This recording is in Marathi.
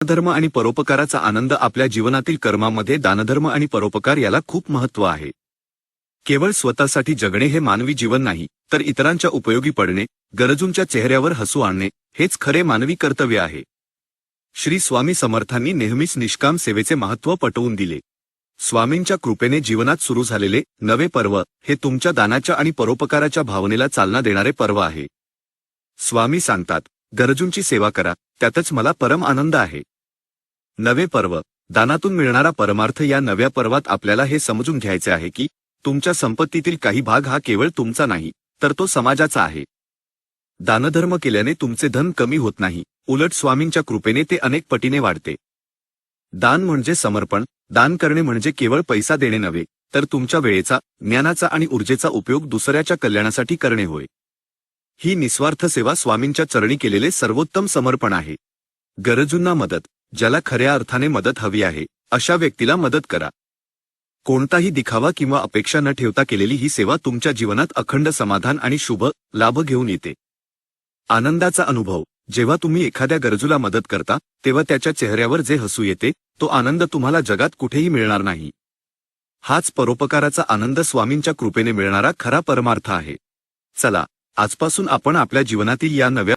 दानधर्म आणि परोपकाराचा आनंद आपल्या जीवनातील कर्मामध्ये दानधर्म आणि परोपकार याला खूप महत्त्व आहे. केवळ स्वतःसाठी जगणे हे मानवी जीवन नाही तर इतरांच्या उपयोगी पडणे गरजूंच्या चेहऱ्यावर हसू आणणे हेच खरे मानवी कर्तव्य आहे. श्री स्वामी समर्थांनी नेहमीच निष्काम सेवेचे महत्त्व पटवून दिले. स्वामींच्या कृपेने जीवनात सुरू झालेले नवे पर्व हे तुमच्या दानाच्या आणि परोपकाराच्या भावनेला चालना देणारे पर्व आहे. स्वामी सांगतात गरजूंची सेवा करा त्यातच मला परम आनंद आहे. नवे पर्व. दानातून मिळणारा परमार्थ या नव्या पर्वात आपल्याला हे समजून घ्यायचे आहे की तुमच्या संपत्तीतील काही भाग हा केवळ तुमचा नाही तर तो समाजाचा आहे. दानधर्म केल्याने तुमचे धन कमी होत नाही उलट स्वामींच्या कृपेने ते अनेक पटीने वाढते. दान म्हणजे समर्पण दान करणे म्हणजे केवळ पैसा देणे नव्हे तर तुमच्या वेळेचा ज्ञानाचा आणि ऊर्जेचा उपयोग दुसऱ्याच्या कल्याणासाठी करणे होय. ही निस्वार्थ सेवा स्वामींच्या चरणी केलेले सर्वोत्तम समर्पण आहे. गरजूंना मदत. ज्याला खऱ्या अर्थाने मदत हवी आहे अशा व्यक्तीला मदत करा. कोणताही दिखावा किंवा अपेक्षा न ठेवता केलेली ही सेवा तुमच्या जीवनात अखंड समाधान आणि शुभ लाभ घेऊन येते. आनंदाचा अनुभव. जेव्हा तुम्ही एखाद्या गरजूला मदत करता तेव्हा त्याच्या चेहऱ्यावर जे हसू येते तो आनंद तुम्हाला जगात कुठेही मिळणार नाही. हाच परोपकाराचा आनंद स्वामींच्या कृपेने मिळणारा खरा परमार्थ आहे. चला आजपासून आपण आपल्या जीवनातील या नव्या